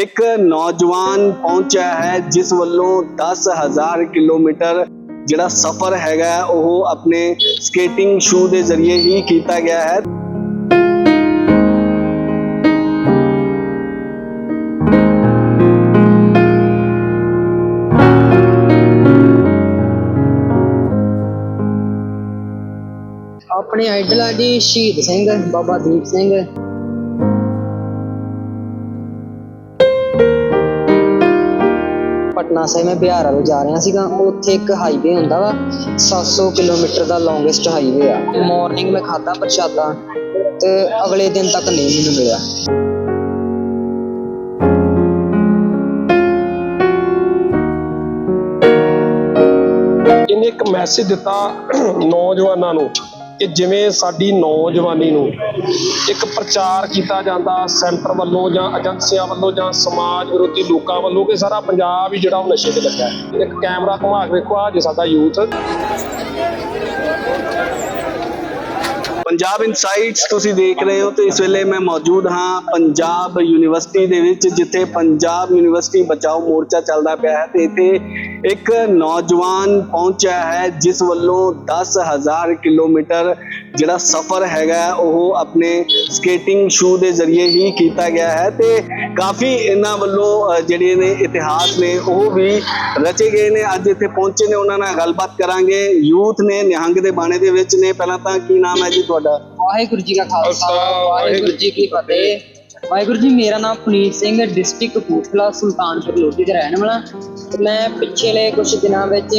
ਇੱਕ ਨੌਜਵਾਨ ਪਹੁੰਚਿਆ ਹੈ, ਜਿਸ ਵੱਲੋਂ 10000 ਕਿਲੋਮੀਟਰ ਜਿਹੜਾ ਸਫ਼ਰ ਹੈਗਾ ਉਹ ਆਪਣੇ ਸਕੇਟਿੰਗ ਸ਼ੂ ਦੇ ਜ਼ਰੀਏ ਹੀ ਕੀਤਾ ਗਿਆ ਹੈ। ਆਪਣੇ ਆਈਡਲ ਆ ਜੀ ਸ਼ਹੀਦ ਸਿੰਘ ਬਾਬਾ ਦੀਪ ਸਿੰਘ ਪਟਨਾ ਸੇ ਮੈਂ ਬਿਹਾਰ ਵੱਲ ਜਾ ਰਿਹਾ ਸੀਗਾ, ਉੱਥੇ ਇੱਕ ਹਾਈਵੇ ਹੁੰਦਾ ਵਾ 700 ਕਿਲੋਮੀਟਰ ਦਾ ਲੌਂਗੇਸਟ ਹਾਈਵੇ ਆ। ਮਾਰਨਿੰਗ ਮੈਂ ਖਾਦਾ ਪ੍ਰਸ਼ਾਦਾ ਤੇ ਅਗਲੇ ਦਿਨ ਤੱਕ ਨਹੀਂ ਮੈਨੂੰ ਮਿਲਿਆ। ਇਹਨੇ ਇੱਕ ਮੈਸੇਜ ਦਿੱਤਾ ਨੌਜਵਾਨਾਂ ਨੂੰ। ਕਿ ਜਿਵੇਂ ਸਾਡੀ ਨੌਜਵਾਨੀ ਨੂੰ ਇੱਕ ਪ੍ਰਚਾਰ ਕੀਤਾ ਜਾਂਦਾ ਸੈਂਟਰ ਵੱਲੋਂ ਜਾਂ ਏਜੰਸੀਆਂ ਵੱਲੋਂ ਜਾਂ ਸਮਾਜ ਵਿਰੋਧੀ ਲੋਕਾਂ ਵੱਲੋਂ ਕਿ ਸਾਰਾ ਪੰਜਾਬ ਹੀ ਜਿਹੜਾ ਉਹ ਨਸ਼ੇ ਤੇ ਲੱਗਾ ਹੈ। ਇੱਕ ਕੈਮਰਾ ਘੁਮਾ ਕੇ ਵੇਖੋ ਆ ਜੇ ਸਾਡਾ ਯੂਥ। ਪੰਜਾਬ ਇਨਸਾਈਟਸ ਤੁਸੀਂ ਦੇਖ ਰਹੇ ਹੋ ਤੇ ਇਸ ਵੇਲੇ ਮੈਂ ਮੌਜੂਦ ਹਾਂ ਪੰਜਾਬ ਯੂਨੀਵਰਸਿਟੀ ਦੇ ਵਿੱਚ, ਜਿੱਥੇ ਪੰਜਾਬ ਯੂਨੀਵਰਸਿਟੀ ਬਚਾਓ ਮੋਰਚਾ ਚੱਲਦਾ ਪਿਆ ਹੈ ਤੇ ਇੱਥੇ ਇੱਕ ਨੌਜਵਾਨ ਪਹੁੰਚਿਆ ਹੈ, ਜਿਸ ਵੱਲੋਂ 10000 ਕਿਲੋਮੀਟਰ ਜਿਹੜਾ ਸਫ਼ਰ ਹੈਗਾ ਉਹ ਆਪਣੇ ਸਕੇਟਿੰਗ ਸ਼ੂ ਦੇ ਜ਼ਰੀਏ ਹੀ ਕੀਤਾ ਗਿਆ ਹੈ ਤੇ ਕਾਫੀ ਇਹਨਾਂ ਵੱਲੋਂ ਜਿਹੜੇ ਨੇ ਇਤਿਹਾਸ ਨੇ, ਉਹ ਵੀ ਰਚੇ ਗਏ ਨੇ। ਅੱਜ ਇੱਥੇ ਪਹੁੰਚੇ ਨੇ, ਉਹਨਾਂ ਨਾਲ ਗੱਲਬਾਤ ਕਰਾਂਗੇ। ਯੂਥ ਨੇ ਨਿਹੰਗ ਦੇ ਬਾਣੇ ਦੇ ਵਿੱਚ ਨੇ। ਪਹਿਲਾਂ ਤਾਂ ਕੀ ਨਾਮ ਹੈ ਜੀ ਤੁਹਾਡਾ? ਵਾਹਿਗੁਰੂ ਜੀ ਕਾ ਖਾਲਸਾ ਵਾਹਿਗੁਰੂ ਜੀ ਕੀ ਫਤਿਹ। ਵਾਹਿਗੁਰੂ ਜੀ ਮੇਰਾ ਨਾਮ ਪੁਨੀਤ ਸਿੰਘ ਡਿਸਟ੍ਰਿਕਟ ਕਪੂਰਥਲਾ ਸੁਲਤਾਨਪੁਰ ਲੋਧੀ ਦਾ ਰਹਿਣ ਵਾਲਾ। ਮੈਂ ਪਿਛਲੇ ਕੁਝ ਦਿਨਾਂ ਵਿੱਚ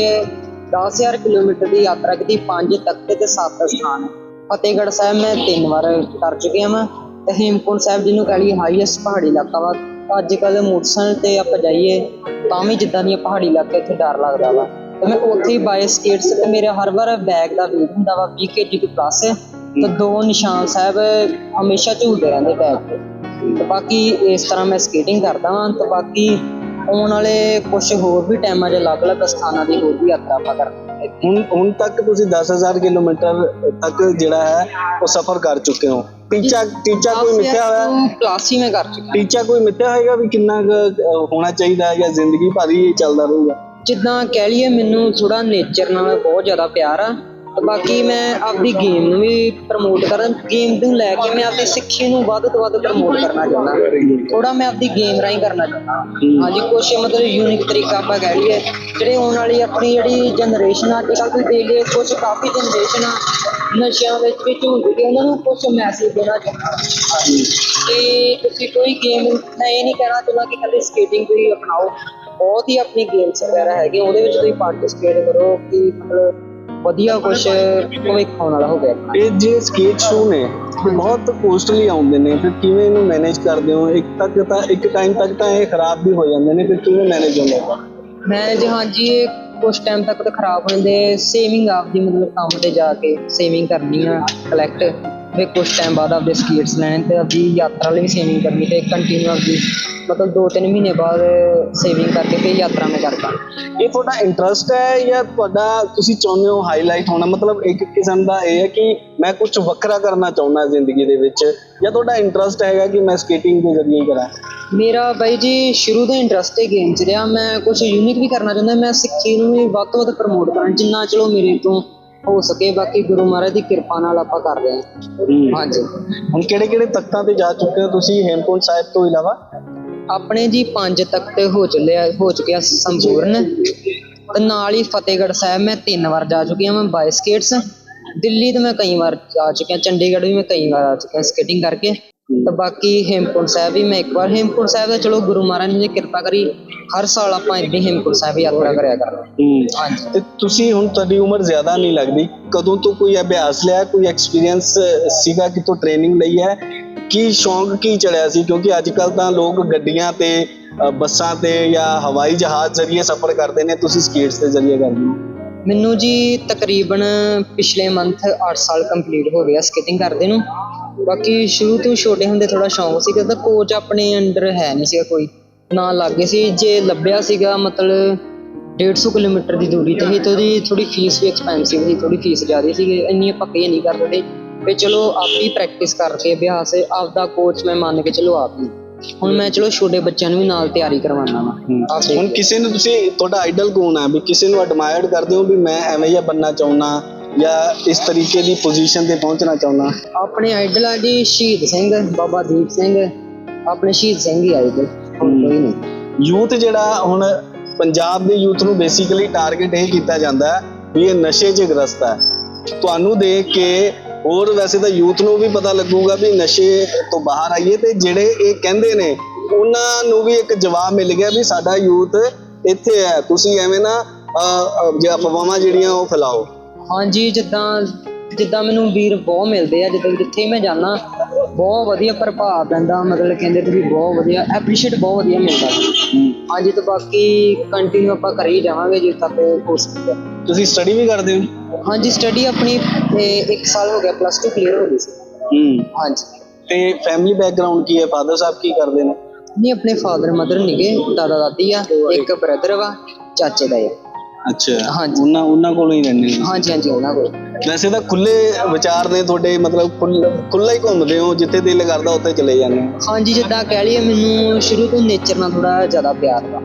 10000 ਕਿਲੋਮੀਟਰ ਦੀ ਯਾਤਰਾ ਕੀਤੀ ਪੰਜ ਤਖਤ ਤੇ ਸੱਤ ਸਥਾਨ ਫਤਿਹਗੜ੍ਹ ਸਾਹਿਬ ਮੈਂ ਤਿੰਨ ਵਾਰ ਕਰ ਚੁੱਕਿਆ ਹਾਂ ਤੇ ਹੇਮਕੁੰਟ ਸਾਹਿਬ ਜਿਹਨੂੰ ਕਹ ਲਈ ਹਾਈਐਸਟ ਪਹਾੜੀ ਇਲਾਕਾ ਵਾ ਅੱਜ ਕੱਲ ਮੋਟਰਸਾਈਕਲ ਤੇ ਆਪਾਂ ਜਾਈਏ ਤਾਂ ਵੀ ਜਿੱਦਾਂ ਦੀਆਂ ਪਹਾੜੀ ਇਲਾਕੇ ਇੱਥੇ ਡਰ ਲੱਗਦਾ ਵਾ। ਤੇ ਮੈਂ ਉੱਥੇ ਹੀ ਬਾਈ ਸਕੇਟਸ ਤੇ ਮੇਰੇ ਹਰ ਵਾਰ ਬੈਗ ਦਾ ਵੇਟ ਹੁੰਦਾ ਵਾ 20 ਕੇਜੀ ਤੋਂ ਪਲੱਸ ਤੇ ਦੋ ਨਿਸ਼ਾਨ ਸਾਹਿਬ ਹਮੇਸ਼ਾ ਝੂਲਦੇ ਰਹਿੰਦੇ ਬੈਗ ਤੇ ਤੇ ਬਾਕੀ ਇਸ ਤਰ੍ਹਾਂ ਮੈਂ ਸਕੇਟਿੰਗ ਕਰਦਾ ਵਾਂ ਤੇ ਬਾਕੀ ਆਉਣ ਵਾਲੇ ਕੁਝ ਹੋਰ ਵੀ ਟਾਈਮਾਂ 'ਚ ਅਲੱਗ-ਅਲੱਗ ਸਥਾਨਾਂ ਦੀ ਹੋਰ ਵੀ ਯਾਤਰਾ ਆਪਾਂ ਕਰਾਂਗੇ ਹੁਣ ਹੁਣ ਤੱਕ ਤੁਸੀਂ 10000 ਕਿਲੋਮੀਟਰ ਤੱਕ ਜਿਹੜਾ ਹੈ ਉਹ ਸਫ਼ਰ ਕਰ ਚੁੱਕੇ ਹੋ। ਟੀਚਾ ਟੀਚਾ ਕੋਈ ਮਿੱਥਿਆ ਹੋਇਆ? ਹੈ? ਕਲਾਸ ਹੀ ਮੈਂ ਕਰ ਚੁੱਕਾ। ਟੀਚਾ ਕੋਈ ਮਿੱਥਿਆ ਹੋਏਗਾ ਵੀ ਕਿੰਨਾ ਹੋਣਾ ਚਾਹੀਦਾ ਹੈ ਜਾਂ ਜ਼ਿੰਦਗੀ ਭਰ ਹੀ ਚੱਲਦਾ ਰਹੂਗਾ? ਜਿੱਦਾਂ ਕਹਿ ਲਈਏ ਮੈਨੂੰ ਥੋੜਾ ਨੇਚਰ ਨਾਲ ਬਹੁਤ ਜ਼ਿਆਦਾ ਪਿਆਰ ਆ। ਬਾਕੀ ਮੈਂ ਆਪਦੀ ਗੇਮ ਨੂੰ ਵੀ ਪ੍ਰਮੋਟ ਕਰਨ ਗੇਮ ਨੂੰ ਲੈ ਕੇ ਮੈਂ ਆਪਦੀ ਸਿੱਖੀ ਨੂੰ ਵੱਧ ਤੋਂ ਵੱਧ ਪ੍ਰਮੋਟ ਕਰਨਾ ਚਾਹੁੰਦਾ। ਥੋੜਾ ਮੈਂ ਆਪਦੀ ਗੇਮ ਰਾਹੀਂ ਕਰਨਾ ਚਾਹੁੰਦਾ। ਹਾਂਜੀ, ਕੁਛ ਮਤਲਬ ਯੂਨਿਕ ਤਰੀਕਾ ਆਪਾਂ ਕਹਿ ਲਈਏ, ਜਿਹੜੇ ਆਉਣ ਵਾਲੀ ਆਪਣੀ ਜਿਹੜੀ ਜਨਰੇਸ਼ਨ ਆ ਕੱਲ੍ਹ ਤੁਸੀਂ ਦੇਖ ਲਿਓ ਕੁਛ ਕਾਫੀ ਜਨਰੇਸ਼ਨ ਆ, ਨਸ਼ਿਆਂ ਵਿੱਚ ਵੀ ਝੂਲ ਚੁੱਕੀ ਉਹਨਾਂ ਨੂੰ ਕੁਛ ਮੈਸੇਜ ਦੇਣਾ ਚਾਹੁੰਦਾ। ਕਿ ਤੁਸੀਂ ਕੋਈ ਗੇਮ ਮੈਂ ਇਹ ਨਹੀਂ ਕਹਿਣਾ ਚਾਹੁੰਦਾ ਕਿ ਖਾਲੀ ਸਕੇਟਿੰਗ ਤੁਸੀਂ ਅਪਣਾਓ। ਬਹੁਤ ਹੀ ਆਪਣੀ ਗੇਮਸ ਵਗੈਰਾ ਹੈਗੇ, ਉਹਦੇ ਵਿੱਚ ਤੁਸੀਂ ਪਾਰਟਿਸਿਪੇਟ ਕਰੋ ਕਿ ਮਤਲਬ ਵਧੀਆ ਕੁਝ ਭਵਿੱਖ ਆਉਣ ਵਾਲਾ ਹੋਵੇ ਇਹ ਜੇ ਸਕੇਟ ਸ਼ੂ ਨੇ ਬਹੁਤ ਕੋਸਟਲੀ ਆਉਂਦੇ ਨੇ ਫਿਰ ਕਿਵੇਂ ਇਹਨੂੰ ਮੈਨੇਜ ਕਰਦੇ ਹੋ? ਇੱਕ ਤੱਕ ਤਾਂ ਇੱਕ ਟਾਈਮ ਤੱਕ ਤਾਂ ਇਹ ਖਰਾਬ ਵੀ ਹੋ ਜਾਂਦੇ ਨੇ ਫਿਰ ਕਿਵੇਂ ਮੈਨੇਜ ਹੁੰਦੇ ਮੈਂ ਜੀ ਹਾਂਜੀ ਇਹ ਕੁਝ ਟਾਈਮ ਤੱਕ ਤਾਂ ਖਰਾਬ ਹੋ ਜਾਂਦੇ ਸੇਵਿੰਗ ਆਪਦੀ ਮਤਲਬ ਕੰਮ ਤੇ ਜਾ ਕੇ ਸੇਵਿੰਗ ਕਰਨੀ ਆ ਕਲੈਕਟ ਫਿਰ ਕੁਝ ਟਾਈਮ ਬਾਅਦ ਆਪਦੇ ਸਕੇਟਸ ਲੈਣ ਤੇ ਆਪਦੀ ਯਾਤਰਾ ਲਈ ਸੇਵਿੰਗ ਕਰਨੀ ਤੇ ਕੰਟੀਨਿਊ ਆਪਦੀ ਮਤਲਬ 2-3 ਮਹੀਨੇ ਬਾਅਦ ਸੇਵਿੰਗ ਕਰਕੇ ਫਿਰ ਯਾਤਰਾ ਮੈਂ ਕਰਦਾ। ਇਹ ਤੁਹਾਡਾ ਇੰਟਰਸਟ ਹੈ ਜਾਂ ਤੁਹਾਡਾ ਤੁਸੀਂ ਚਾਹੁੰਦੇ ਹੋ ਹਾਈਲਾਈਟ ਹੋਣਾ? ਮਤਲਬ ਇੱਕ ਕਿਸਮ ਦਾ ਇਹ ਹੈ ਕਿ ਮੈਂ ਕੁਝ ਵੱਖਰਾ ਕਰਨਾ ਚਾਹੁੰਦਾ ਜ਼ਿੰਦਗੀ ਦੇ ਵਿੱਚ ਜਾਂ ਤੁਹਾਡਾ ਇੰਟਰਸਟ ਹੈਗਾ ਕਿ ਮੈਂ ਸਕੇਟਿੰਗ ਦੇ ਜ਼ਰੀਏ ਹੀ ਕਰਾਂ? ਮੇਰਾ ਬਾਈ ਜੀ ਸ਼ੁਰੂ ਤੋਂ ਇੰਟਰਸਟ ਹੈ ਗੇਮ 'ਚ ਰਿਹਾ। ਮੈਂ ਕੁਝ ਯੂਨਿਕ ਵੀ ਕਰਨਾ ਚਾਹੁੰਦਾ। ਮੈਂ ਸਿੱਖੀ ਨੂੰ ਵੀ ਵੱਧ ਤੋਂ ਵੱਧ ਪ੍ਰਮੋਟ ਕਰਾਂ। ਜਿੰਨਾ ਚਲੋ ਮੇਰੇ ਤੋਂ ਹੋ ਸਕੇ ਬਾਕੀ ਗੁਰੂ ਮਹਾਰਾਜ ਦੀ ਕਿਰਪਾ ਨਾਲ ਆਪਾਂ ਕਰ ਰਹੇ ਹਾਂ। ਹਾਂਜੀ। ਹੁਣ ਕਿਹੜੇ ਕਿਹੜੇ ਤਖਤਾਂ ਤੇ ਜਾ ਚੁੱਕੇ ਹੋ ਤੁਸੀਂ ਹੇਮਕੁੰਟ ਸਾਹਿਬ ਤੋਂ ਇਲਾਵਾ? ਆਪਣੇ ਜੀ ਪੰਜ ਤੱਕ ਤੇ ਹੋ ਚੱਲਿਆ ਹੋ ਚੁੱਕਿਆ ਸੰਪੂਰਨ। ਤੇ ਨਾਲ ਹੀ ਫਤਿਹਗੜ੍ਹ ਸਾਹਿਬ ਮੈਂ ਤਿੰਨ ਵਾਰ ਜਾ ਚੁੱਕਿਆ ਮੈਂ ਬਾਈ ਸਕੇਟਸ ਦਿੱਲੀ ਤੇ ਮੈਂ ਕਈ ਵਾਰ ਜਾ ਚੁੱਕਿਆ ਚੰਡੀਗੜ੍ਹ ਵੀ ਮੈਂ ਕਈ ਵਾਰ ਆ ਚੁੱਕਿਆ ਸਕੇਟਿੰਗ ਕਰਕੇ। ਤੇ ਬਾਕੀ ਹੇਮਕੁੰਟ ਸਾਹਿਬ ਵੀ ਮੈਂ ਇੱਕ ਵਾਰ ਹੇਮਕੁੰਟ ਸਾਹਿਬ ਦਾ ਚਲੋ ਗੁਰੂ ਮਹਾਰਾਜ ਨੇ ਕਿਰਪਾ ਕਰੀ ਹਰ ਸਾਲ ਆਪਾਂ ਇਦਾਂ ਹੀ ਹੇਮਕੁੰਟ ਸਾਹਿਬ ਯਾਤਰਾ ਕਰਿਆ ਕਰਾਂਗੇ। ਹਾਂਜੀ। ਤੇ ਤੁਸੀਂ ਹੁਣ ਤੁਹਾਡੀ ਉਮਰ ਜ਼ਿਆਦਾ ਨਹੀਂ ਲੱਗਦੀ। ਕਦੋਂ ਤੋਂ ਕੋਈ ਅਭਿਆਸ ਲਿਆ ਕੋਈ ਐਕਸਪੀਰੀਅੰਸ ਸੀਗਾ ਕਿ ਤੋਂ ਟ੍ਰੇਨਿੰਗ ਲਈ ਹੈ? ਕੀ ਸ਼ੌਂਕ ਕੀ ਚੜਿਆ ਸੀ? ਕਿਉਂਕਿ ਅੱਜ ਕੱਲ ਤਾਂ ਲੋਕ ਗੱਡੀਆਂ ਤੇ ਅ, ਬੱਸਾਂ ਤੇ ਜਾਂ ਹਵਾਈ ਜਹਾਜ਼ ਜ਼ਰੀਏ ਸਫ਼ਰ ਕਰਦੇ ਨੇ। ਤੁਸੀਂ ਸਕੇਟਸ ਦੇ ਜ਼ਰੀਏ ਕਰਦੇ ਹੋ। ਮੈਨੂੰ ਜੀ ਤਕਰੀਬਨ ਪਿਛਲੇ ਮੰਥ 8 ਸਾਲ ਕੰਪਲੀਟ ਹੋ ਗਿਆ ਸਕੇਟਿੰਗ ਕਰਦੇ ਨੂੰ। ਬਾਕੀ ਸ਼ੁਰੂ ਤੋਂ ਛੋਟੇ ਹੁੰਦੇ ਥੋੜਾ ਸ਼ੌਂਕ ਸੀਗਾ, ਤਾਂ ਕੋਚ ਆਪਣੇ ਅੰਡਰ ਹੈ ਨਹੀਂ ਸੀਗਾ ਕੋਈ। ਨਾ ਲੱਗੇ ਸੀ, ਜੇ ਲੱਭਿਆ ਸੀਗਾ, ਮਤਲਬ 150 ਕਿਲੋਮੀਟਰ ਦੀ ਦੂਰੀ ਤੇ ਹੀ ਤੇ ਉਹਦੀ ਥੋੜੀ ਫੀਸ ਵੀ ਐਕਸਪੈਂਸਿਵ ਸੀ ਥੋੜੀ ਫੀਸ ਜ਼ਿਆਦਾ ਸੀ ਇੰਨੀ ਪੱਕੇ ਨਹੀਂ ਕਰਦੇ। ਤੇ ਵੀ ਚਲੋ, ਆਪ ਹੀ ਪ੍ਰੈਕਟਿਸ ਕਰਕੇ, ਅਭਿਆਸ, ਆਪਦਾ ਕੋਚ ਮੈਂ ਮੰਨ ਕੇ ਚਲੋ ਆਪ ਹੀ। ਹੁਣ ਮੈਂ ਚਲੋ ਛੋਟੇ ਬੱਚਿਆਂ ਨੂੰ ਵੀ ਨਾਲ ਤਿਆਰੀ ਕਰਵਾਉਣਾ ਵਾ। ਹੁਣ। ਕਿਸੇ ਨੂੰ ਤੁਸੀਂ ਤੁਹਾਡਾ ਆਈਡਲ ਕੌਣ ਹੈ ਵੀ ਕਿਸੇ ਨੂੰ ਐਡਮਾਇਰ ਕਰਦੇ ਹੋ ਵੀ ਮੈਂ ਐਵੇਂ ਜਿਹਾ ਬੰਨਾ ਚਾਹੁੰਦਾ ਜਾਂ ਇਸ ਤਰੀਕੇ ਦੀ ਪੋਜੀਸ਼ਨ ਤੇ ਪਹੁੰਚਣਾ ਚਾਹੁੰਦਾ? ਆਪਣੇ ਆਈਡਲ ਆ ਜੀ ਸ਼ਹੀਦ ਸਿੰਘ ਬਾਬਾ ਦੀਪ ਸਿੰਘ। ਆਪਣੇ ਸ਼ਹੀਦ ਸਿੰਘ ਹੀ ਆਈਡਲ ਹੋਰ ਕੋਈ ਨਹੀਂ। ਯੂਥ ਜਿਹੜਾ ਹੁਣ ਪੰਜਾਬ ਦੇ ਯੂਥ ਨੂੰ ਬੇਸਿਕਲੀ ਟਾਰਗੇਟ ਇਹ ਕੀਤਾ ਜਾਂਦਾ ਹੈ ਵੀ ਇਹ ਨਸ਼ੇ 'ਚ ਗ੍ਰਸਤ ਹੈ। ਤੁਹਾਨੂੰ ਦੇਖ ਕੇ ਹੋਰ ਵੈਸੇ ਤਾਂ ਯੂਥ ਨੂੰ ਵੀ ਪਤਾ ਲੱਗੂਗਾ ਵੀ ਨਸ਼ੇ ਤੋਂ ਬਾਹਰ ਆਈਏ ਤੇ ਜਿਹੜੇ ਇਹ ਕਹਿੰਦੇ ਨੇ ਉਹਨਾਂ ਨੂੰ ਵੀ ਇੱਕ ਜਵਾਬ ਮਿਲ ਗਿਆ ਵੀ ਸਾਡਾ ਯੂਥ ਇੱਥੇ ਹੈ। ਤੁਸੀਂ ਐਵੇਂ ਨਾ ਜੇ ਅਫਵਾਹਾਂ ਜਿਹੜੀਆਂ ਉਹ ਫੈਲਾਓ। ਹਾਂਜੀ ਜਿੱਦਾਂ ਜਿੱਦਾਂ ਮੈਨੂੰ ਵੀਰ ਬਹੁਤ ਮਿਲਦੇ ਆ ਜਿੱਦਾਂ ਜਿੱਥੇ ਮੈਂ ਜਾਣਾ ਬਹੁਤ ਵਧੀਆ ਪ੍ਰਭਾਵ ਪੈਂਦਾ ਮਤਲਬ ਕਹਿੰਦੇ ਤੁਸੀਂ ਬਹੁਤ ਵਧੀਆ ਐਪਰੀਸ਼ੀਏਟ ਬਹੁਤ ਵਧੀਆ ਮਿਲਦਾ। ਹਾਂਜੀ ਤੇ ਬਾਕੀ ਕੰਟੀਨਿਊ ਆਪਾਂ ਕਰੀ ਜਾਵਾਂਗੇ ਜਿੱਥੇ ਤੱਕ ਹੋ ਸਕਦਾ ਤੁਸੀਂ ਸਟੱਡੀ ਵੀ ਕਰਦੇ ਹੋ? ਹਾਂਜੀ ਸਟੱਡੀ ਆਪਣੀ 1 ਸਾਲ ਹੋ ਗਿਆ ਪਲੱਸ 2 ਕਲੀਅਰ ਹੋ ਗਈ ਸੀ। ਹੂੰ। ਹਾਂਜੀ। ਤੇ ਫੈਮਿਲੀ ਬੈਕਗ੍ਰਾਉਂਡ ਕੀ ਹੈ? ਫਾਦਰ ਸਾਹਿਬ ਕੀ ਕਰਦੇ ਨੇ? ਨਹੀਂ ਆਪਣੇ ਫਾਦਰ ਮਦਰ ਨਿਗੇ ਦਾਦਾ ਦਾਦੀ ਆ ਇੱਕ ਬ੍ਰਦਰ ਵਾ ਚਾਚੇ ਦਾ ਆ। ਅੱਛਾ। ਹਾਂਜੀ। ਉਹਨਾਂ ਉਹਨਾਂ ਕੋਲੋਂ ਹੀ ਰਹਿੰਦੇ ਨੇ? ਹਾਂਜੀ ਹਾਂਜੀ ਉਹਨਾਂ ਕੋਲ। ਵੈਸੇ ਤਾਂ ਖੁੱਲੇ ਵਿਚਾਰ ਨੇ ਤੁਹਾਡੇ ਮਤਲਬ ਖੁੱਲਾ ਹੀ ਘੁੰਮਦੇ ਹੋ ਜਿੱਥੇ ਦਿਲ ਕਰਦਾ ਉੱਥੇ ਚਲੇ ਜਾਂਦੇ ਹੋ। ਹਾਂਜੀ ਜਿੱਦਾਂ ਕਹਿ ਲਈਏ ਮੈਨੂੰ ਸ਼ੁਰੂ ਤੋਂ ਨੇਚਰ ਨਾਲ ਥੋੜਾ ਜ਼ਿਆਦਾ ਪਿਆਰ ਵਾ।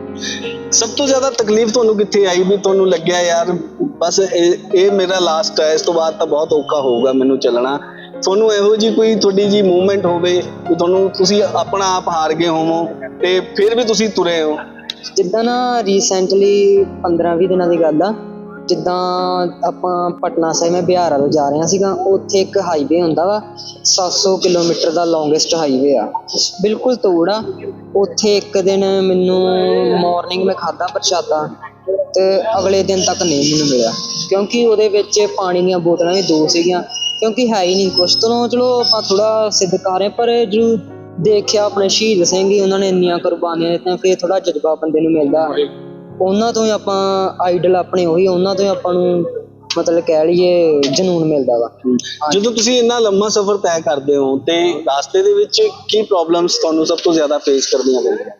ਸਭ ਤੋਂ ਜ਼ਿਆਦਾ ਤਕਲੀਫ ਤੁਹਾਨੂੰ ਕਿੱਥੇ ਆਈ ਵੀ ਤੁਹਾਨੂੰ ਲੱਗਿਆ ਯਾਰ ਬਸ ਇਹ ਇਹ ਮੇਰਾ ਲਾਸਟ ਹੈ ਇਸ ਤੋਂ ਬਾਅਦ ਤਾਂ ਬਹੁਤ ਔਖਾ ਹੋਊਗਾ ਮੈਨੂੰ ਚੱਲਣਾ। ਤੁਹਾਨੂੰ ਇਹੋ ਜੀ ਕੋਈ ਤੁਹਾਡੀ ਜੀ ਮੂਵਮੈਂਟ ਹੋਵੇ ਕਿ ਤੁਹਾਨੂੰ ਤੁਸੀਂ ਆਪਣਾ ਆਪ ਹਾਰ ਗਏ ਹੋਵੋ ਤੇ ਫਿਰ ਵੀ ਤੁਸੀਂ ਤੁਰੇ ਹੋ? ਜਿੱਦਾਂ ਨਾ ਰੀਸੈਂਟਲੀ 15-20 ਦਿਨਾਂ ਦੀ ਗੱਲ ਆ ਜਿੱਦਾਂ ਆਪਾਂ ਪਟਨਾ ਸਾਹਿਬ, ਮੈਂ ਬਿਹਾਰ ਵੱਲ ਜਾ ਰਿਹਾ ਸੀਗਾ, ਉੱਥੇ ਇੱਕ ਹਾਈਵੇ ਹੁੰਦਾ ਵਾ 700 ਕਿਲੋਮੀਟਰ ਦਾ ਲੌਂਗੇਸਟ ਹਾਈਵੇ ਆ। ਬਿਲਕੁਲ ਤੋੜ ਆ। ਉੱਥੇ ਇੱਕ ਦਿਨ ਮੈਨੂੰ ਮਾਰਨਿੰਗ ਮੈਂ ਖਾਦਾ ਪ੍ਰਸ਼ਾਦਾ ਤੇ ਅਗਲੇ ਦਿਨ ਤੱਕ ਨਹੀਂ ਮੈਨੂੰ ਮਿਲਿਆ। ਕਿਉਂਕਿ ਉਹਦੇ ਵਿੱਚ ਪਾਣੀ ਦੀਆਂ ਬੋਤਲਾਂ ਵੀ ਦੋ ਸੀਗੀਆਂ, ਕਿਉਂਕਿ ਹੈ ਹੀ ਨਹੀਂ ਕੁਛ। ਤੋਂ ਚਲੋ, ਆਪਾਂ ਥੋੜਾ ਸਿੱਧ ਕਰ ਰਹੇ ਪਰ ਜੋ ਦੇਖਿਆ ਆਪਣੇ ਸ਼ਹੀਦ ਸਿੰਘ ਹੀ, ਉਹਨਾਂ ਨੇ ਇੰਨੀਆਂ ਕੁਰਬਾਨੀਆਂ ਦਿੱਤੀਆਂ, ਫਿਰ ਥੋੜਾ ਜਜ਼ਬਾ ਬੰਦੇ ਨੂੰ ਮਿਲਦਾ। ਉਹਨਾਂ ਤੋਂ ਹੀ ਆਪਾਂ ਆਈਡਲ ਆਪਣੇ ਉਹੀ ਉਹਨਾਂ ਤੋਂ ਹੀ ਆਪਾਂ ਨੂੰ ਮਤਲਬ ਕਹਿ ਲਈਏ ਜਨੂਨ ਮਿਲਦਾ ਵਾ। ਜਦੋਂ ਤੁਸੀਂ ਇੰਨਾ ਲੰਮਾ ਸਫ਼ਰ ਤੈਅ ਕਰਦੇ ਹੋ ਤੇ ਰਾਸਤੇ ਦੇ ਵਿੱਚ ਕੀ ਪ੍ਰੋਬਲਮਸ ਤੁਹਾਨੂੰ ਸਭ ਤੋਂ ਜ਼ਿਆਦਾ ਫੇਸ ਕਰਦੀਆਂ ਪੈਂਦੀਆਂ?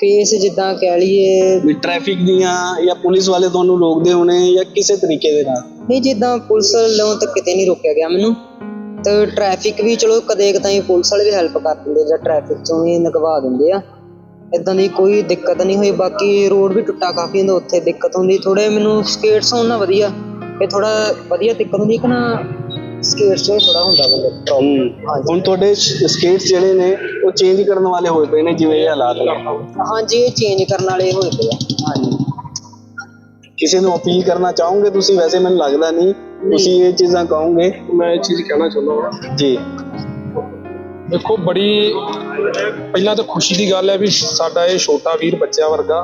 ਫੇਸ ਜਿੱਦਾਂ ਕਹਿ ਲਈਏ ਵੀ ਟ੍ਰੈਫਿਕ ਦੀਆਂ ਜਾਂ ਪੁਲਿਸ ਵਾਲੇ ਤੁਹਾਨੂੰ ਰੋਕਦੇ ਹੋਣੇ ਜਾਂ ਕਿਸੇ ਤਰੀਕੇ ਦੇ ਨਾਲ? ਨਹੀਂ ਜਿੱਦਾਂ ਪੁਲਿਸ ਵੱਲੋਂ ਤਾਂ ਕਿਤੇ ਨਹੀਂ ਰੋਕਿਆ ਗਿਆ ਮੈਨੂੰ। ਤੇ ਟ੍ਰੈਫਿਕ ਵੀ ਚਲੋ ਕਦੇ ਕਦਾਈ ਪੁਲਿਸ ਵਾਲੇ ਵੀ ਹੈਲਪ ਕਰ ਦਿੰਦੇ ਜਾਂ ਟ੍ਰੈਫਿਕ ਚੋਂ ਵੀ ਨਿਕਵਾ ਦਿੰਦੇ ਆ। ਇਦਾਂ ਦੀ ਕੋਈ ਦਿੱਕਤ ਨਹੀਂ ਹੋਈ ਬਾਕੀ ਰੋਡ ਵੀ ਟੁੱਟਾ ਕਾਫੀ ਹੁੰਦਾ ਉੱਥੇ ਦਿੱਕਤ ਹੁੰਦੀ ਥੋੜੇ ਮੈਨੂੰ ਸਕੇਟਸ ਹੋਣ ਨਾ ਵਧੀਆ ਇਹ ਥੋੜਾ ਵਧੀਆ ਦਿੱਕਤ ਹੁੰਦੀ ਕਿ ਨਾ ਸਕੇਟਸ ਤੋਂ ਥੋੜਾ ਹੁੰਦਾ ਬੰਦੇ ਪ੍ਰੋਬਲਮ ਹਾਂਜੀ। ਹੁਣ ਤੁਹਾਡੇ ਸਕੇਟਸ ਜਿਹੜੇ ਨੇ ਉਹ ਚੇਂਜ ਕਰਨ ਵਾਲੇ ਹੋਏ ਪਏ ਨੇ ਜਿਵੇਂ ਇਹ ਹਾਲਾਤ ਨੇ। ਹਾਂਜੀ ਇਹ ਚੇਂਜ ਕਰਨ ਵਾਲੇ ਹੋਏ ਪਏ ਆ। ਹਾਂਜੀ। ਕਿਸੇ ਨੂੰ ਅਪੀਲ ਕਰਨਾ ਚਾਹੋਗੇ ਤੁਸੀਂ? ਵੈਸੇ ਮੈਨੂੰ ਲੱਗਦਾ ਨਹੀਂ ਤੁਸੀਂ ਇਹ ਚੀਜ਼ਾਂ ਕਹੋਗੇ। ਮੈਂ ਇਹ ਚੀਜ਼ ਕਹਿਣਾ ਚਾਹੁੰਦਾ ਹਾਂ ਜੀ। ਦੇਖੋ ਬੜੀ ਪਹਿਲਾਂ ਤਾਂ ਖੁਸ਼ੀ ਦੀ ਗੱਲ ਹੈ ਵੀ ਸਾਡਾ ਇਹ ਛੋਟਾ ਵੀਰ ਬੱਚਿਆਂ ਵਰਗਾ,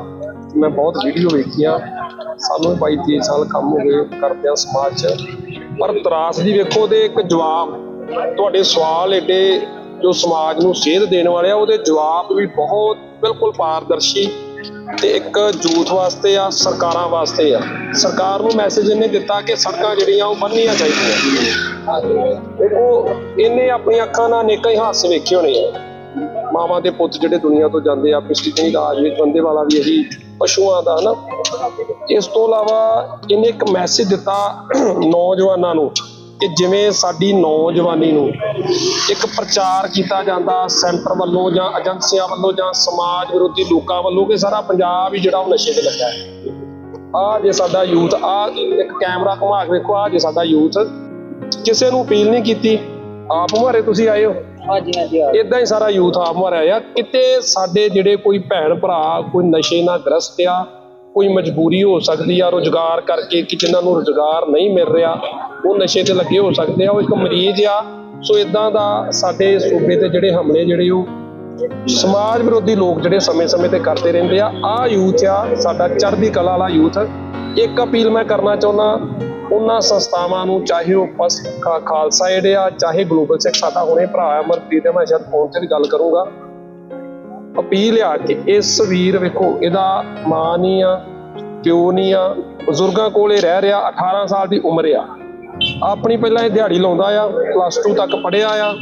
ਮੈਂ ਬਹੁਤ ਵੀਡੀਓ ਵੇਖੀਆਂ। ਸਾਨੂੰ 22 23 ਸਾਲ ਕੰਮ ਹੋ ਗਏ ਕਰਦਿਆਂ ਸਮਾਜ 'ਚ। ਪਰ ਤਰਾਸ ਤਰਾਸਦੀ ਵੇਖੋ ਦੇ ਇੱਕ ਜਵਾਬ, ਤੁਹਾਡੇ ਸਵਾਲ ਏਡੇ ਜੋ ਸਮਾਜ ਨੂੰ ਸੇਧ ਦੇਣ ਵਾਲੇ ਆ, ਉਹਦੇ ਜਵਾਬ ਵੀ ਬਹੁਤ ਬਿਲਕੁਲ ਪਾਰਦਰਸ਼ੀ ਤੇ ਇੱਕ ਜੂਥ ਵਾਸਤੇ ਆ, ਸਰਕਾਰਾਂ ਵਾਸਤੇ ਆ। ਸਰਕਾਰ ਨੂੰ ਮੈਸੇਜ ਇਹਨੇ ਦਿੱਤਾ ਕਿ ਸੜਕਾਂ ਜਿਹੜੀਆਂ, ਉਹ ਬੰਨ੍ਹਣੀਆਂ ਚਾਹੀਦੀਆਂ। ਦੇਖੋ, ਇਹਨੇ ਆਪਣੀਆਂ ਅੱਖਾਂ ਨਾਲ ਅਨੇਕਾਂ ਹੀ ਹਾਦਸੇ ਵੇਖੇ ਹੋਣੇ ਆ। ਮਾਵਾਂ ਦੇ ਪੁੱਤ ਜਿਹੜੇ ਦੁਨੀਆ ਤੋਂ ਜਾਂਦੇ ਆ ਪਿਛਲੀ ਕਈ ਰਾਜ ਵਿੱਚ ਬੰਦੇ ਵਾਲਾ ਵੀ ਇਹੀ ਪਸ਼ੂਆਂ ਦਾ ਨਾ। ਇਸ ਤੋਂ ਇਲਾਵਾ ਇਹਨੇ ਇੱਕ ਮੈਸੇਜ ਦਿੱਤਾ ਨੌਜਵਾਨਾਂ ਨੂੰ ਕਿ ਜਿਵੇਂ ਸਾਡੀ ਨੌਜਵਾਨੀ ਨੂੰ ਇੱਕ ਪ੍ਰਚਾਰ ਕੀਤਾ ਜਾਂਦਾ ਸੈਂਟਰ ਵੱਲੋਂ ਜਾਂ ਏਜੰਸੀਆਂ ਵੱਲੋਂ ਜਾਂ ਸਮਾਜ ਵਿਰੋਧੀ ਲੋਕਾਂ ਵੱਲੋਂ ਕਿ ਸਾਰਾ ਪੰਜਾਬ ਹੀ ਜਿਹੜਾ ਉਹ ਨਸ਼ੇ ਤੇ ਲੱਗਾ ਹੈ। ਆ ਜੇ ਸਾਡਾ ਯੂਥ ਆ ਇੱਕ ਕੈਮਰਾ ਘੁਮਾ ਕੇ ਵੇਖੋ ਆ ਜੇ ਸਾਡਾ ਯੂਥ ਕਿਸੇ ਨੂੰ ਅਪੀਲ ਨਹੀਂ ਕੀਤੀ, ਆਪ ਮੁਹਾਰੇ ਤੁਸੀਂ ਆਏ ਹੋ। ਹਾਂਜੀ ਹਾਂਜੀ ਇਦਾਂ ਹੀ ਸਾਰਾ ਯੂਥ ਆਪ ਮੁਹਾਰਿਆ ਆ ਕਿਤੇ ਸਾਡੇ ਜਿਹੜੇ ਕੋਈ ਭੈਣ ਭਰਾ, ਕੋਈ ਨਸ਼ੇ ਨਾਲ ਗ੍ਰਸਤ ਆ, ਕੋਈ ਮਜਬੂਰੀ ਹੋ ਸਕਦੀ ਆ, ਰੋਜ਼ਗਾਰ ਕਰਕੇ ਕਿ ਜਿਨ੍ਹਾਂ ਨੂੰ ਰੋਜ਼ਗਾਰ ਨਹੀਂ ਮਿਲ ਰਿਹਾ, ਉਹ ਨਸ਼ੇ ਤੇ ਲੱਗੇ ਹੋ ਸਕਦੇ ਆ, ਉਹ ਇੱਕ ਮਰੀਜ਼ ਆ। ਸੋ ਇਦਾਂ ਦਾ ਸਾਡੇ ਸੂਬੇ ਤੇ ਜਿਹੜੇ ਹਮਲੇ ਜਿਹੜੇ ਉਹ ਸਮਾਜ ਵਿਰੋਧੀ ਲੋਕ ਜਿਹੜੇ ਸਮੇਂ-ਸਮੇਂ ਤੇ ਕਰਦੇ ਰਹਿੰਦੇ ਆ। ਆ ਯੂਥ ਆ, ਸਾਡਾ ਚੜ੍ਹਦੀ ਕਲਾ ਵਾਲਾ ਯੂਥ। ਇੱਕ ਅਪੀਲ ਮੈਂ ਕਰਨਾ ਚਾਹੁੰਦਾ ਉਹਨਾਂ ਸੰਸਥਾਵਾਂ ਨੂੰ ਚਾਹੇ ਉਹ ਪਸ ਖਾਲਸਾ ਏਡ ਆ, ਚਾਹੇ ਗਲੋਬਲ ਸਿੱਖ ਸਾਡਾ ਹੁਣੇ, ਭਰਾ ਅਮਰਪ੍ਰੀਤ ਮੈਂ ਸ਼ਾਇਦ ਫੋਨ ਤੇ ਵੀ ਗੱਲ ਕਰੂੰਗਾ। ਅਪੀਲ ਆ ਕਿ ਇਸ ਵੀਰ ਵੇਖੋ, ਇਹਦਾ ਮਾਂ ਨਹੀਂ ਆ, ਪਿਓ ਨਹੀਂ ਆ, ਬਜ਼ੁਰਗਾਂ ਕੋਲੇ ਰਹਿ ਰਿਹਾ 18 ਸਾਲ ਦੀ ਉਮਰ ਆ। ਆਪਣੀ ਪਹਿਲਾਂ ਇਹ ਦਿਹਾੜੀ ਲਾਉਂਦਾ ਆ ਪਲੱਸ 2 ਤੱਕ ਪੜਿਆ ਆ।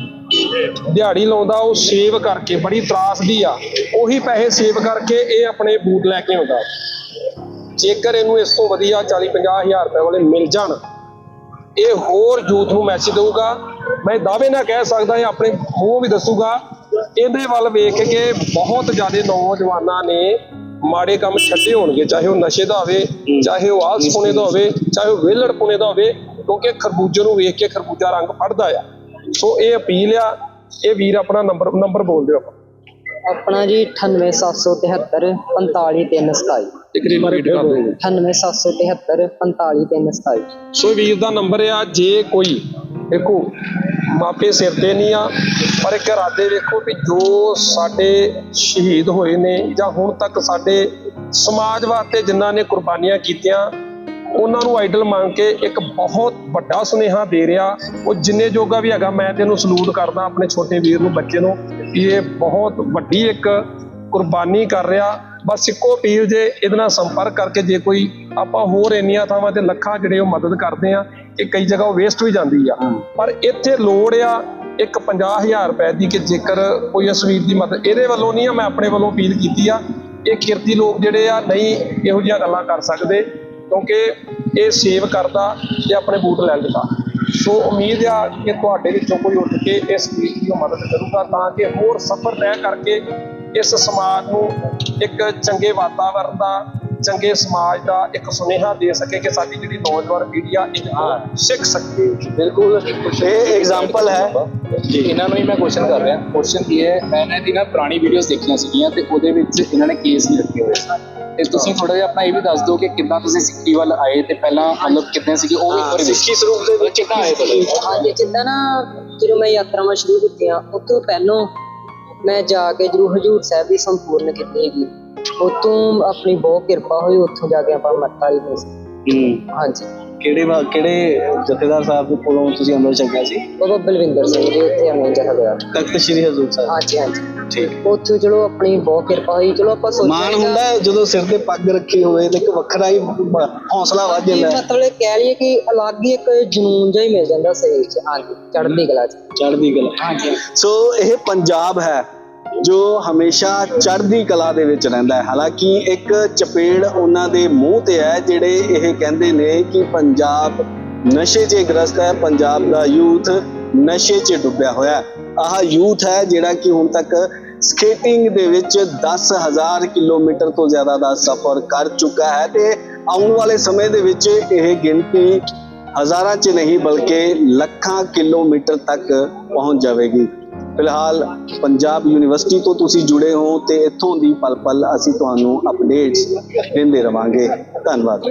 ਦਿਹਾੜੀ ਲਾਉਂਦਾ, ਉਹ ਸੇਵ ਕਰਕੇ, ਬੜੀ ਤਰਾਸ ਦੀ ਆ। ਉਹੀ ਪੈਸੇ ਸੇਵ ਕਰਕੇ ਇਹ ਆਪਣੇ ਬੂਟ ਲੈ ਕੇ ਆਉਂਦਾ। ਜੇਕਰ ਇਹਨੂੰ ਇਸ ਤੋਂ ਵਧੀਆ 40 50 ਹਜ਼ਾਰ ਰੁਪਏ ਵਾਲੇ ਮਿਲ ਜਾਣ, ਇਹ ਹੋਰ ਯੂਥ ਨੂੰ ਮੈਸੇਜ ਦੇਊਗਾ। ਮੈਂ ਦਾਅਵੇ ਨਾਲ ਕਹਿ ਸਕਦਾ ਇਹ ਆਪਣੇ ਮੂੰਹ ਵੀ ਦੱਸੂਗਾ। ਇਹਦੇ ਵੱਲ ਵੇਖ ਕੇ ਬਹੁਤ ਜ਼ਿਆਦਾ ਨੌਜਵਾਨਾਂ ਨੇ ਮਾੜੇ ਕੰਮ ਛੱਡੇ ਹੋਣਗੇ, ਚਾਹੇ ਉਹ ਨਸ਼ੇ ਦਾ ਹੋਵੇ, ਚਾਹੇ ਉਹ ਆਲਸ ਪੁਣੇ ਦਾ ਹੋਵੇ, ਚਾਹੇ ਉਹ ਵਿਹਲੜ ਪੁਣੇ ਦਾ ਹੋਵੇ, ਕਿਉਂਕਿ ਖਰਬੂਜੇ ਨੂੰ ਵੇਖ ਕੇ ਖਰਬੂਜਾ ਰੰਗ ਫੜਦਾ ਆ। ਸੋ ਇਹ ਅਪੀਲ ਆ, ਇਹ ਵੀਰ ਆਪਣਾ ਨੰਬਰ ਨੰਬਰ ਬੋਲ ਦਿਓ ਆਪਾਂ। ਆਪਣਾ ਜੀ 98773 45327 ਇੱਕ ਰਿਪੀਟ ਕਰ ਦਿਓ 98773 45327 ਸੋ ਵੀਰ ਦਾ ਨੰਬਰ ਆ ਜੇ ਕੋਈ ਦੇਖੋ ਮਾਪੇ ਸਿਰ ਤੇ ਨਹੀਂ ਆ ਪਰ ਇੱਕ ਇਰਾਦੇ ਵੇਖੋ ਵੀ ਜੋ ਸਾਡੇ ਸ਼ਹੀਦ ਹੋਏ ਨੇ ਜਾਂ ਹੁਣ ਤੱਕ ਸਾਡੇ ਸਮਾਜ ਵਾਸਤੇ ਜਿਨ੍ਹਾਂ ਨੇ ਕੁਰਬਾਨੀਆਂ ਕੀਤੀਆਂ ਉਹਨਾਂ ਨੂੰ ਆਈਡਲ ਮੰਨ ਕੇ ਇੱਕ ਬਹੁਤ ਵੱਡਾ ਸੁਨੇਹਾ ਦੇ ਰਿਹਾ। ਉਹ ਜਿੰਨੇ ਜੋਗਾ ਵੀ ਹੈਗਾ ਮੈਂ ਤੈਨੂੰ ਸਲੂਟ ਕਰਦਾ ਆਪਣੇ ਛੋਟੇ ਵੀਰ ਨੂੰ ਬੱਚੇ ਨੂੰ ਵੀ ਇਹ ਬਹੁਤ ਵੱਡੀ ਇੱਕ ਕੁਰਬਾਨੀ ਕਰ ਰਿਹਾ। ਬਸ ਇੱਕੋ ਅਪੀਲ ਜੇ ਇਹਦੇ ਨਾਲ ਸੰਪਰਕ ਕਰਕੇ ਜੇ ਕੋਈ ਆਪਾਂ ਹੋਰ ਇੰਨੀਆਂ ਥਾਵਾਂ ਤੇ ਲੱਖਾਂ ਜਿਹੜੇ ਉਹ ਮਦਦ ਕਰਦੇ ਆ ਇਹ ਕਈ ਜਗ੍ਹਾ ਉਹ ਵੇਸਟ ਵੀ ਜਾਂਦੀ ਆ। ਪਰ ਇੱਥੇ ਲੋੜ ਆ ਇੱਕ 50000 ਰੁਪਏ ਦੀ ਕਿ ਜੇਕਰ ਕੋਈ ਇਸ ਵੀਰ ਦੀ ਮਦਦ ਇਹਦੇ ਵੱਲੋਂ ਨਹੀਂ ਆ ਮੈਂ ਆਪਣੇ ਵੱਲੋਂ ਅਪੀਲ ਕੀਤੀ ਆ ਇਹ ਕਿਰਤੀ ਲੋਕ ਜਿਹੜੇ ਆ ਨਹੀਂ ਇਹੋ ਜਿਹੀਆਂ ਗੱਲਾਂ ਕਰ ਸਕਦੇ। ਕਿਉਂਕਿ ਇਹ ਸੇਵ ਕਰਦਾ ਤੇ ਆਪਣੇ ਬੂਟ ਲੈ ਲੈਂਦਾ। ਸੋ ਉਮੀਦ ਆ ਕਿ ਤੁਹਾਡੇ ਵਿੱਚੋਂ ਕੋਈ ਉੱਠ ਕੇ ਇਸ ਵੀਰ ਦੀ ਮਦਦ ਕਰੂਗਾ ਤਾਂ ਕਿ ਹੋਰ ਸਫਰ ਤੈਅ ਕਰਕੇ ਇਸ ਸਮਾਜ ਨੂੰ ਇੱਕ ਚੰਗੇ ਵਾਤਾਵਰਣ ਦਾ ਚੰਗੇ ਸਮਾਜ ਦਾ ਇੱਕ ਸੁਨੇਹਾ ਦੇ ਸਕੇ ਕਿ ਸਾਡੀ ਜਿਹੜੀ ਨੌਜਵਾਨ ਪੀੜ੍ਹੀ ਆ ਤੋਂ ਸਿੱਖ ਸਕੇ ਬਿਲਕੁਲ। ਇਹ ਐਗਜ਼ਾਮਪਲ ਹੈ। ਇਹਨਾਂ ਨੂੰ ਹੀ ਮੈਂ ਕੁਐਸਚਨ ਕਰ ਰਿਹਾ। ਕੁਐਸਚਨ ਇਹ ਹੈ? ਮੈਂ ਇਹਨਾਂ ਦੀ ਨਾ ਪੁਰਾਣੀ ਵੀਡੀਓਜ਼ ਦੇਖੀਆਂ ਸੀਗੀਆਂ ਤੇ ਉਹਦੇ ਵਿੱਚ ਇਹਨਾਂ ਨੇ ਕੇਸ ਨਹੀਂ ਰੱਖੇ ਹੋਏ ਸਨ। ਤੇ ਤੁਸੀਂ ਥੋੜਾ ਜਿਹਾ ਆਪਣਾ ਇਹ ਵੀ ਦੱਸ ਦਿਓ ਕਿ ਕਿੱਦਾਂ ਤੁਸੀਂ ਸਿੱਖੀ ਵੱਲ ਆਏ ਤੇ ਪਹਿਲਾਂ ਮਤਲਬ ਕਿੱਦਾਂ ਸੀਗੇ ਉਹ ਵੀ ਇੱਕ ਵਾਰੀ ਸਿੱਖੀ ਸਰੂਪ ਦੇ ਵਿੱਚ ਕਿੱਦਾਂ ਆਏ ਪਹਿਲਾਂ? ਹਾਂਜੀ ਜਿੱਦਾਂ ਨਾ ਜਦੋਂ ਮੈਂ ਯਾਤਰਾਵਾਂ ਸ਼ੁਰੂ ਕੀਤੀਆਂ ਉੱਥੋਂ ਪਹਿਲੋਂ ਮੈਂ ਜਾ ਕੇ ਜਰੂ ਹਜੂਰ ਸਾਹਿਬ ਦੀ ਸੰਪੂਰਨ ਕੀਤੀ ਹੈਗੀ ਉੱਥੋਂ ਆਪਣੀ ਬਹੁਤ ਕਿਰਪਾ ਹੋਈ ਉੱਥੋਂ ਜਾ ਕੇ ਆਪਾਂ ਮੱਥਾ ਲਈ ਸੀ ਹੂੰ। ਹਾਂਜੀ। ਕਿਹੜੇ ਵਾ- ਕਿਹੜੇ ਜਥੇਦਾਰ ਸਾਹਿਬ ਦੇ ਕੋਲੋਂ ਤੁਸੀਂ ਅੰਮ੍ਰਿਤ ਛਕਿਆ ਸੀ? ਬਾਬਾ ਬਲਵਿੰਦਰ ਸਿੰਘ ਜੀ ਉੱਥੇ ਅਮੀਨ ਹੋਇਆ। ਤਖਤ ਸ੍ਰੀ ਹਜ਼ੂਰ ਸਾਹਿਬ। ਹਾਂਜੀ ਹਾਂਜੀ। ਠੀਕ। ਉੱਥੋਂ ਚਲੋ ਆਪਣੀ ਬਹੁਤ ਕਿਰਪਾ ਹੋਈ। ਚਲੋ ਆਪਾਂ ਸੋਚਿਆ ਮਾਣ ਨੀਗਾ- ਹੁੰਦਾ ਹੈ ਜਦੋਂ ਸਿਰ ਤੇ ਪੱਗ ਰੱਖੀ ਹੋਵੇ ਤੇ ਇੱਕ ਵੱਖਰਾ ਹੀ ਬ- ਹੌਸਲਾ ਵੱਧ ਕਿ ਜਾਂਦਾ। ਹੈ ਮਤਲਬ ਇਹ ਕਹਿ ਲਈਏ ਕਿ ਅਲੱਗ ਹੀ ਇੱਕ ਜਨੂਨ ਜਿਹਾ ਹੀ ਮਿਲ ਜਾਂਦਾ ਸਰੀਰ 'ਚ। ਹਾਂਜੀ ਚੜ੍ਹਦੀ ਕਲਾ 'ਚ। ਚੜ੍ਹਦੀ ਕਲਾ। ਹਾਂਜੀ। ਸੋ ਇਹ ਪੰਜਾਬ ਹੈ। ਜੋ ਹਮੇਸ਼ਾ ਚੜ੍ਹਦੀ ਕਲਾ ਦੇ ਵਿੱਚ ਰਹਿੰਦਾ ਹੈ। ਹਾਲਾਂਕਿ ਇੱਕ ਚਪੇੜ ਉਹਨਾਂ ਦੇ ਮੂੰਹ ਤੇ ਹੈ, ਜਿਹੜੇ ਇਹ ਕਹਿੰਦੇ ਨੇ ਕਿ ਪੰਜਾਬ ਨਸ਼ੇ 'ਚ ਗ੍ਰਸਤ ਹੈ, ਪੰਜਾਬ ਦਾ ਯੂਥ ਨਸ਼ੇ 'ਚ ਡੁੱਬਿਆ ਹੋਇਆ ਹੈ। ਆਹ ਯੂਥ ਹੈ ਜਿਹੜਾ ਕਿ ਹੁਣ ਤੱਕ ਸਕੇਟਿੰਗ ਦੇ ਵਿੱਚ 10000 ਕਿਲੋਮੀਟਰ ਤੋਂ ਜ਼ਿਆਦਾ ਦਾ ਸਫ਼ਰ ਕਰ ਚੁੱਕਾ ਹੈ ਤੇ ਆਉਣ ਵਾਲੇ ਸਮੇਂ ਦੇ ਵਿੱਚ ਇਹ ਗਿਣਤੀ ਹਜ਼ਾਰਾਂ 'ਚ ਨਹੀਂ, ਬਲਕਿ ਲੱਖਾਂ ਕਿਲੋਮੀਟਰ ਤੱਕ ਪਹੁੰਚ ਜਾਵੇਗੀ। ਫਿਲਹਾਲ ਪੰਜਾਬ ਯੂਨੀਵਰਸਿਟੀ ਤੋਂ ਤੁਸੀਂ ਜੁੜੇ ਹੋ ਤੇ ਇੱਥੋਂ ਦੀ ਪਲ ਪਲ ਅਸੀਂ ਤੁਹਾਨੂੰ ਅਪਡੇਟਸ ਦਿੰਦੇ ਰਵਾਂਗੇ। ਧੰਨਵਾਦ।